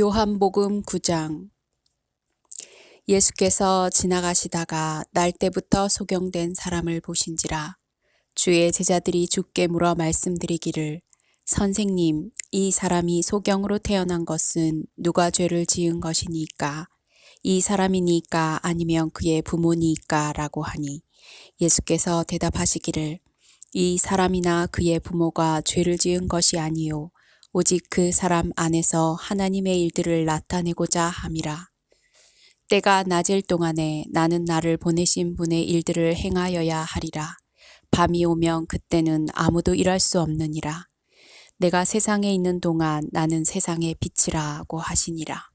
요한복음 9장. 예수께서 지나가시다가 날 때부터 소경된 사람을 보신지라 주의 제자들이 주께 물어 말씀드리기를 선생님 이 사람이 소경으로 태어난 것은 누가 죄를 지은 것이니까? 이 사람이니까 아니면 그의 부모니까? 라고 하니 예수께서 대답하시기를 이 사람이나 그의 부모가 죄를 지은 것이 아니요 오직 그 사람 안에서 하나님의 일들을 나타내고자 함이라. 때가 낮을 동안에 나는 나를 보내신 분의 일들을 행하여야 하리라. 밤이 오면 그때는 아무도 일할 수 없느니라. 내가 세상에 있는 동안 나는 세상의 빛이라고 하시니라.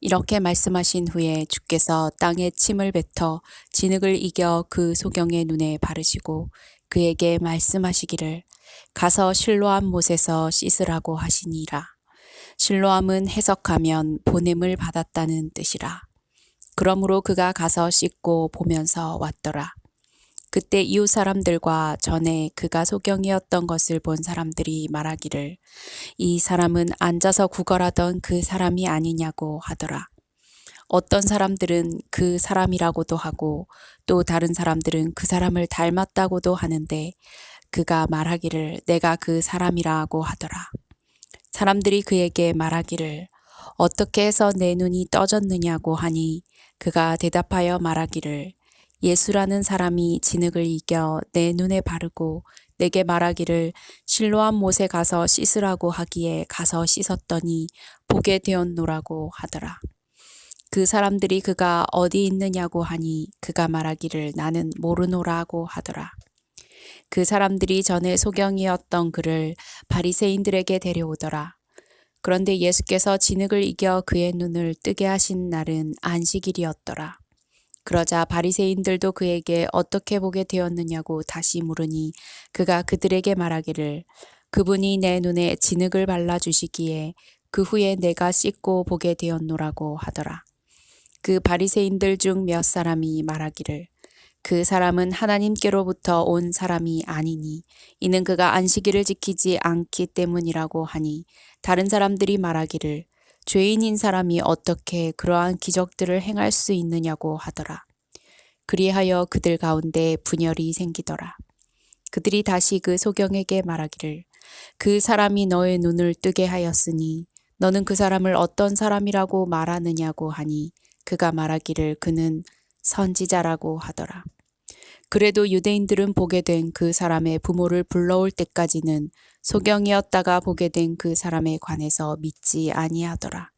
이렇게 말씀하신 후에 주께서 땅에 침을 뱉어 진흙을 이겨 그 소경의 눈에 바르시고 그에게 말씀하시기를 가서 실로암 못에서 씻으라고 하시니라. 실로암은 해석하면 보냄을 받았다는 뜻이라. 그러므로 그가 가서 씻고 보면서 왔더라. 그때 이웃 사람들과 전에 그가 소경이었던 것을 본 사람들이 말하기를 이 사람은 앉아서 구걸하던 그 사람이 아니냐고 하더라. 어떤 사람들은 그 사람이라고도 하고 또 다른 사람들은 그 사람을 닮았다고도 하는데 그가 말하기를 내가 그 사람이라고 하더라. 사람들이 그에게 말하기를 어떻게 해서 내 눈이 떠졌느냐고 하니 그가 대답하여 말하기를 예수라는 사람이 진흙을 이겨 내 눈에 바르고 내게 말하기를 실로암 못에 가서 씻으라고 하기에 가서 씻었더니 보게 되었노라고 하더라. 그 사람들이 그가 어디 있느냐고 하니 그가 말하기를 나는 모르노라고 하더라. 그 사람들이 전에 소경이었던 그를 바리새인들에게 데려오더라. 그런데 예수께서 진흙을 이겨 그의 눈을 뜨게 하신 날은 안식일이었더라. 그러자 바리새인들도 그에게 어떻게 보게 되었느냐고 다시 물으니 그가 그들에게 말하기를 그분이 내 눈에 진흙을 발라 주시기에 그 후에 내가 씻고 보게 되었노라고 하더라. 그 바리새인들 중 몇 사람이 말하기를 그 사람은 하나님께로부터 온 사람이 아니니 이는 그가 안식일을 지키지 않기 때문이라고 하니 다른 사람들이 말하기를 죄인인 사람이 어떻게 그러한 기적들을 행할 수 있느냐고 하더라. 그리하여 그들 가운데 분열이 생기더라. 그들이 다시 그 소경에게 말하기를 그 사람이 너의 눈을 뜨게 하였으니 너는 그 사람을 어떤 사람이라고 말하느냐고 하니 그가 말하기를 그는 선지자라고 하더라. 그래도 유대인들은 보게 된 그 사람의 부모를 불러올 때까지는 소경이었다가 보게 된 그 사람에 관해서 믿지 아니하더라.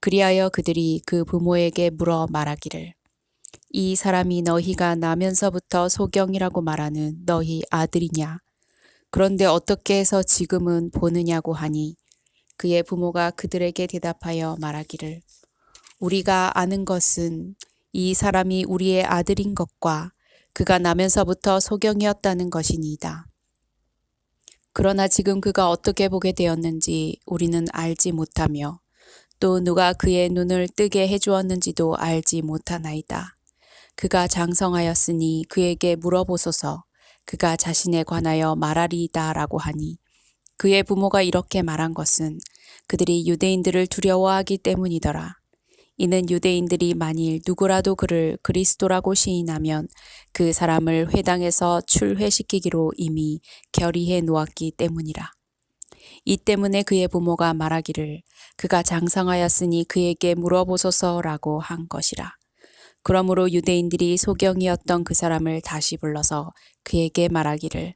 그리하여 그들이 그 부모에게 물어 말하기를 이 사람이 너희가 나면서부터 소경이라고 말하는 너희 아들이냐? 그런데 어떻게 해서 지금은 보느냐고 하니 그의 부모가 그들에게 대답하여 말하기를 우리가 아는 것은 이 사람이 우리의 아들인 것과 그가 나면서부터 소경이었다는 것이니이다. 그러나 지금 그가 어떻게 보게 되었는지 우리는 알지 못하며 또 누가 그의 눈을 뜨게 해주었는지도 알지 못하나이다. 그가 장성하였으니 그에게 물어보소서 그가 자신에 관하여 말하리이다 라고 하니 그의 부모가 이렇게 말한 것은 그들이 유대인들을 두려워하기 때문이더라. 이는 유대인들이 만일 누구라도 그를 그리스도라고 시인하면 그 사람을 회당에서 출회시키기로 이미 결의해 놓았기 때문이라. 이 때문에 그의 부모가 말하기를 그가 장성하였으니 그에게 물어보소서라고 한 것이라. 그러므로 유대인들이 소경이었던 그 사람을 다시 불러서 그에게 말하기를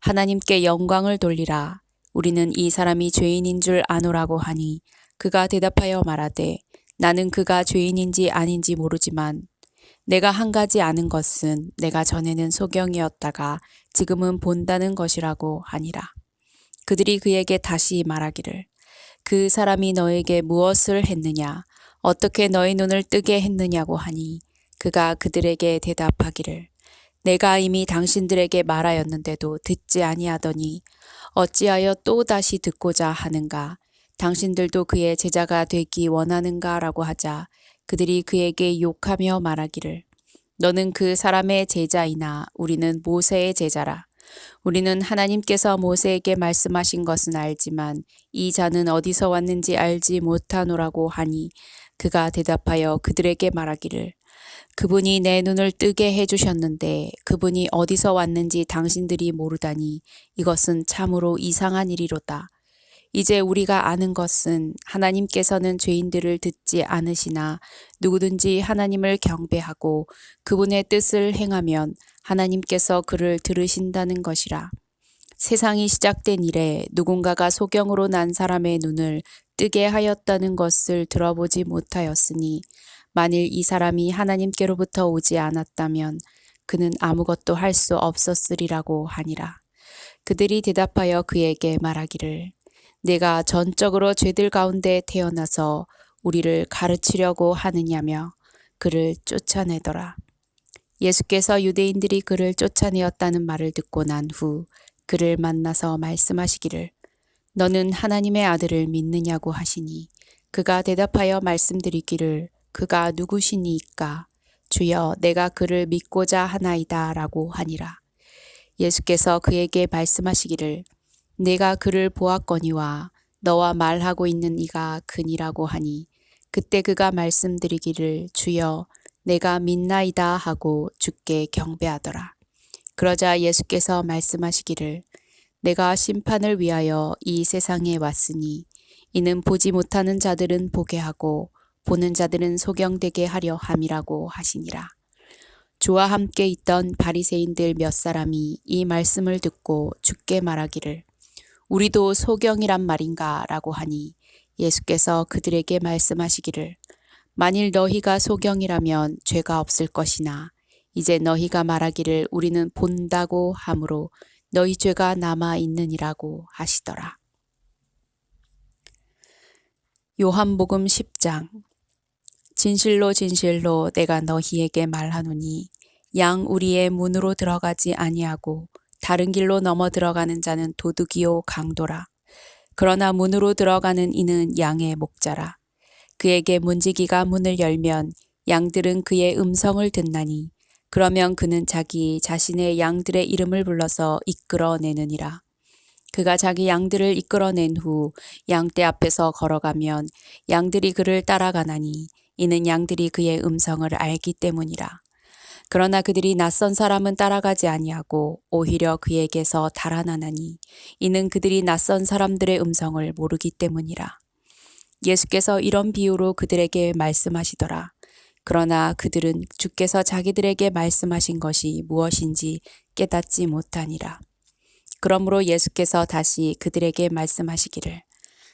하나님께 영광을 돌리라. 우리는 이 사람이 죄인인 줄 아노라고 하니 그가 대답하여 말하되 나는 그가 죄인인지 아닌지 모르지만 내가 한 가지 아는 것은 내가 전에는 소경이었다가 지금은 본다는 것이라고 하니라. 그들이 그에게 다시 말하기를 그 사람이 너에게 무엇을 했느냐 어떻게 너의 눈을 뜨게 했느냐고 하니 그가 그들에게 대답하기를 내가 이미 당신들에게 말하였는데도 듣지 아니하더니 어찌하여 또 다시 듣고자 하는가 당신들도 그의 제자가 되기 원하는가 라고 하자 그들이 그에게 욕하며 말하기를. 너는 그 사람의 제자이나 우리는 모세의 제자라. 우리는 하나님께서 모세에게 말씀하신 것은 알지만 이 자는 어디서 왔는지 알지 못하노라고 하니 그가 대답하여 그들에게 말하기를. 그분이 내 눈을 뜨게 해주셨는데 그분이 어디서 왔는지 당신들이 모르다니 이것은 참으로 이상한 일이로다. 이제 우리가 아는 것은 하나님께서는 죄인들을 듣지 않으시나 누구든지 하나님을 경배하고 그분의 뜻을 행하면 하나님께서 그를 들으신다는 것이라. 세상이 시작된 이래 누군가가 소경으로 난 사람의 눈을 뜨게 하였다는 것을 들어보지 못하였으니 만일 이 사람이 하나님께로부터 오지 않았다면 그는 아무것도 할 수 없었으리라고 하니라. 그들이 대답하여 그에게 말하기를 내가 전적으로 죄들 가운데 태어나서 우리를 가르치려고 하느냐며 그를 쫓아내더라. 예수께서 유대인들이 그를 쫓아내었다는 말을 듣고 난 후 그를 만나서 말씀하시기를 너는 하나님의 아들을 믿느냐고 하시니 그가 대답하여 말씀드리기를 그가 누구시니까 주여 내가 그를 믿고자 하나이다 라고 하니라. 예수께서 그에게 말씀하시기를 내가 그를 보았거니와 너와 말하고 있는 이가 그니라고 하니 그때 그가 말씀드리기를 주여 내가 믿나이다 하고 주께 경배하더라. 그러자 예수께서 말씀하시기를 내가 심판을 위하여 이 세상에 왔으니 이는 보지 못하는 자들은 보게 하고 보는 자들은 소경되게 하려 함이라고 하시니라. 주와 함께 있던 바리새인들 몇 사람이 이 말씀을 듣고 주께 말하기를 우리도 소경이란 말인가 라고 하니 예수께서 그들에게 말씀하시기를 만일 너희가 소경이라면 죄가 없을 것이나 이제 너희가 말하기를 우리는 본다고 하므로 너희 죄가 남아 있느니라고 하시더라. 요한복음 10장 진실로 진실로 내가 너희에게 말하노니 양 우리의 문으로 들어가지 아니하고 다른 길로 넘어 들어가는 자는 도둑이요 강도라. 그러나 문으로 들어가는 이는 양의 목자라. 그에게 문지기가 문을 열면 양들은 그의 음성을 듣나니 그러면 그는 자기 자신의 양들의 이름을 불러서 이끌어내느니라. 그가 자기 양들을 이끌어낸 후 양떼 앞에서 걸어가면 양들이 그를 따라가나니 이는 양들이 그의 음성을 알기 때문이라. 그러나 그들이 낯선 사람은 따라가지 아니하고 오히려 그에게서 달아나나니 이는 그들이 낯선 사람들의 음성을 모르기 때문이라. 예수께서 이런 비유로 그들에게 말씀하시더라. 그러나 그들은 주께서 자기들에게 말씀하신 것이 무엇인지 깨닫지 못하니라. 그러므로 예수께서 다시 그들에게 말씀하시기를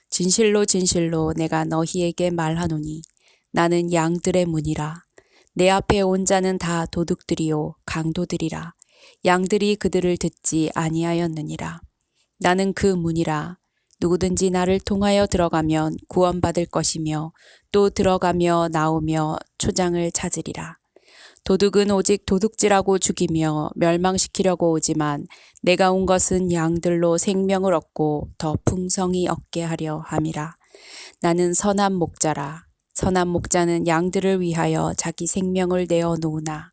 진실로 진실로 내가 너희에게 말하노니 나는 양들의 문이라. 내 앞에 온 자는 다 도둑들이요 강도들이라. 양들이 그들을 듣지 아니하였느니라. 나는 그 문이라. 누구든지 나를 통하여 들어가면 구원받을 것이며 또 들어가며 나오며 초장을 찾으리라. 도둑은 오직 도둑질하고 죽이며 멸망시키려고 오지만 내가 온 것은 양들로 생명을 얻고 더 풍성히 얻게 하려 함이라. 나는 선한 목자라. 선한 목자는 양들을 위하여 자기 생명을 내어 놓으나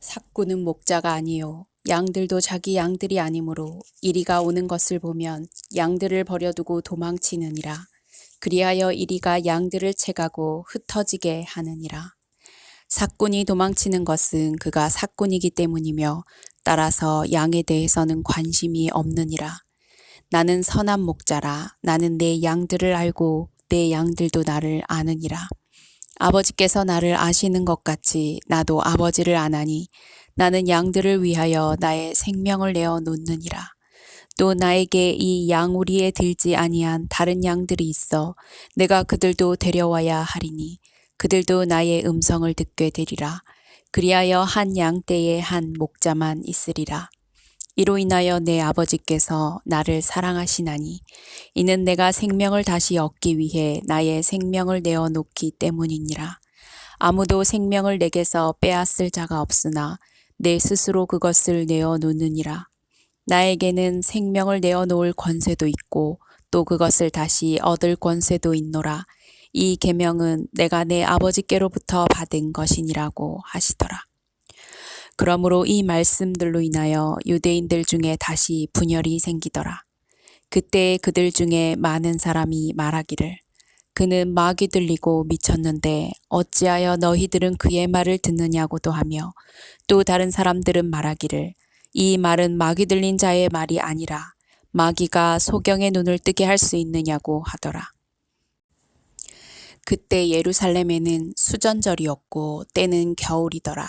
삭구는 목자가 아니요 양들도 자기 양들이 아니므로 이리가 오는 것을 보면 양들을 버려두고 도망치느니라. 그리하여 이리가 양들을 채가고 흩어지게 하느니라. 삭군이 도망치는 것은 그가 삭군이기 때문이며 따라서 양에 대해서는 관심이 없느니라. 나는 선한 목자라. 나는 내 양들을 알고 내 양들도 나를 아느니라. 아버지께서 나를 아시는 것 같이 나도 아버지를 아나니 나는 양들을 위하여 나의 생명을 내어 놓느니라. 또 나에게 이 양우리에 들지 아니한 다른 양들이 있어 내가 그들도 데려와야 하리니 그들도 나의 음성을 듣게 되리라. 그리하여 한 양 떼에 한 목자만 있으리라. 이로 인하여 내 아버지께서 나를 사랑하시나니 이는 내가 생명을 다시 얻기 위해 나의 생명을 내어 놓기 때문이니라. 아무도 생명을 내게서 빼앗을 자가 없으나 내 스스로 그것을 내어 놓느니라. 나에게는 생명을 내어 놓을 권세도 있고 또 그것을 다시 얻을 권세도 있노라. 이 계명은 내가 내 아버지께로부터 받은 것이니라고 하시더라. 그러므로 이 말씀들로 인하여 유대인들 중에 다시 분열이 생기더라. 그때 그들 중에 많은 사람이 말하기를 그는 마귀 들리고 미쳤는데 어찌하여 너희들은 그의 말을 듣느냐고도 하며 또 다른 사람들은 말하기를 이 말은 마귀 들린 자의 말이 아니라 마귀가 소경의 눈을 뜨게 할 수 있느냐고 하더라. 그때 예루살렘에는 수전절이었고 때는 겨울이더라.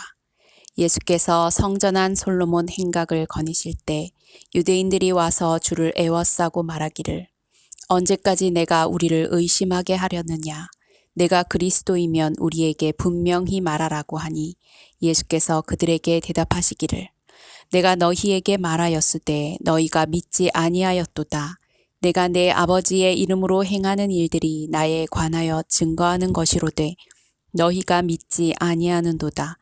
예수께서 성전한 솔로몬 행각을 거니실 때 유대인들이 와서 주를 애워싸고 말하기를 언제까지 내가 우리를 의심하게 하려느냐? 내가 그리스도이면 우리에게 분명히 말하라고 하니 예수께서 그들에게 대답하시기를 내가 너희에게 말하였으되 너희가 믿지 아니하였도다. 내가 내 아버지의 이름으로 행하는 일들이 나에 관하여 증거하는 것이로되 너희가 믿지 아니하는도다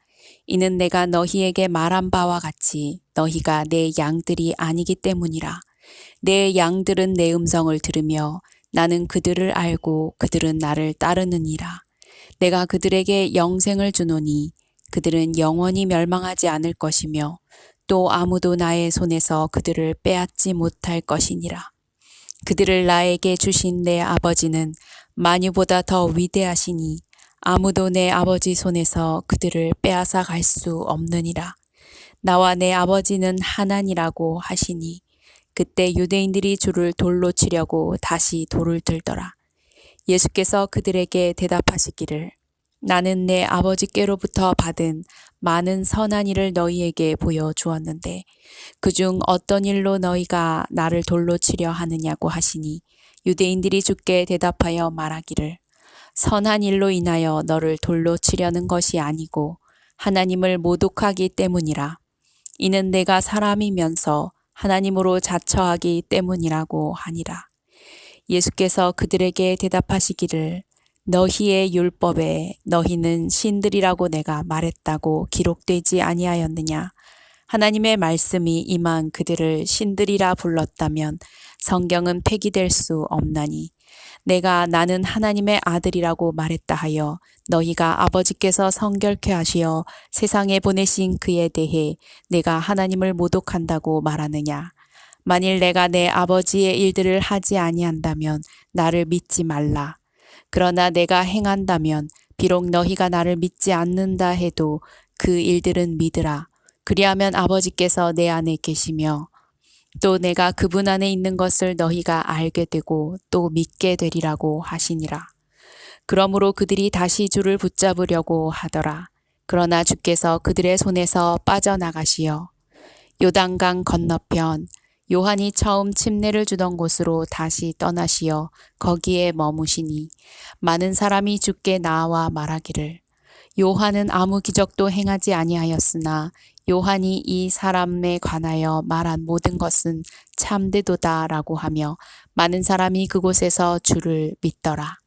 이는 내가 너희에게 말한 바와 같이 너희가 내 양들이 아니기 때문이라. 내 양들은 내 음성을 들으며 나는 그들을 알고 그들은 나를 따르느니라. 내가 그들에게 영생을 주노니 그들은 영원히 멸망하지 않을 것이며 또 아무도 나의 손에서 그들을 빼앗지 못할 것이니라. 그들을 나에게 주신 내 아버지는 만유보다 더 위대하시니 아무도 내 아버지 손에서 그들을 빼앗아 갈 수 없느니라. 나와 내 아버지는 하나니라고 하시니 그때 유대인들이 주를 돌로 치려고 다시 돌을 들더라. 예수께서 그들에게 대답하시기를 나는 내 아버지께로부터 받은 많은 선한 일을 너희에게 보여 주었는데 그중 어떤 일로 너희가 나를 돌로 치려 하느냐고 하시니 유대인들이 주께 대답하여 말하기를 선한 일로 인하여 너를 돌로 치려는 것이 아니고 하나님을 모독하기 때문이라. 이는 내가 사람이면서 하나님으로 자처하기 때문이라고 하니라. 예수께서 그들에게 대답하시기를 너희의 율법에 너희는 신들이라고 내가 말했다고 기록되지 아니하였느냐. 하나님의 말씀이 임한 그들을 신들이라 불렀다면 성경은 폐기될 수 없나니 내가 나는 하나님의 아들이라고 말했다 하여 너희가 아버지께서 성결케 하시어 세상에 보내신 그에 대해 내가 하나님을 모독한다고 말하느냐. 만일 내가 내 아버지의 일들을 하지 아니한다면 나를 믿지 말라. 그러나 내가 행한다면 비록 너희가 나를 믿지 않는다 해도 그 일들은 믿으라. 그리하면 아버지께서 내 안에 계시며 또 내가 그분 안에 있는 것을 너희가 알게 되고 또 믿게 되리라고 하시니라. 그러므로 그들이 다시 주를 붙잡으려고 하더라. 그러나 주께서 그들의 손에서 빠져나가시어 요단강 건너편 요한이 처음 침례를 주던 곳으로 다시 떠나시어 거기에 머무시니 많은 사람이 주께 나와 말하기를 요한은 아무 기적도 행하지 아니하였으나 요한이 이 사람에 관하여 말한 모든 것은 참되도다라고 하며 많은 사람이 그곳에서 주를 믿더라.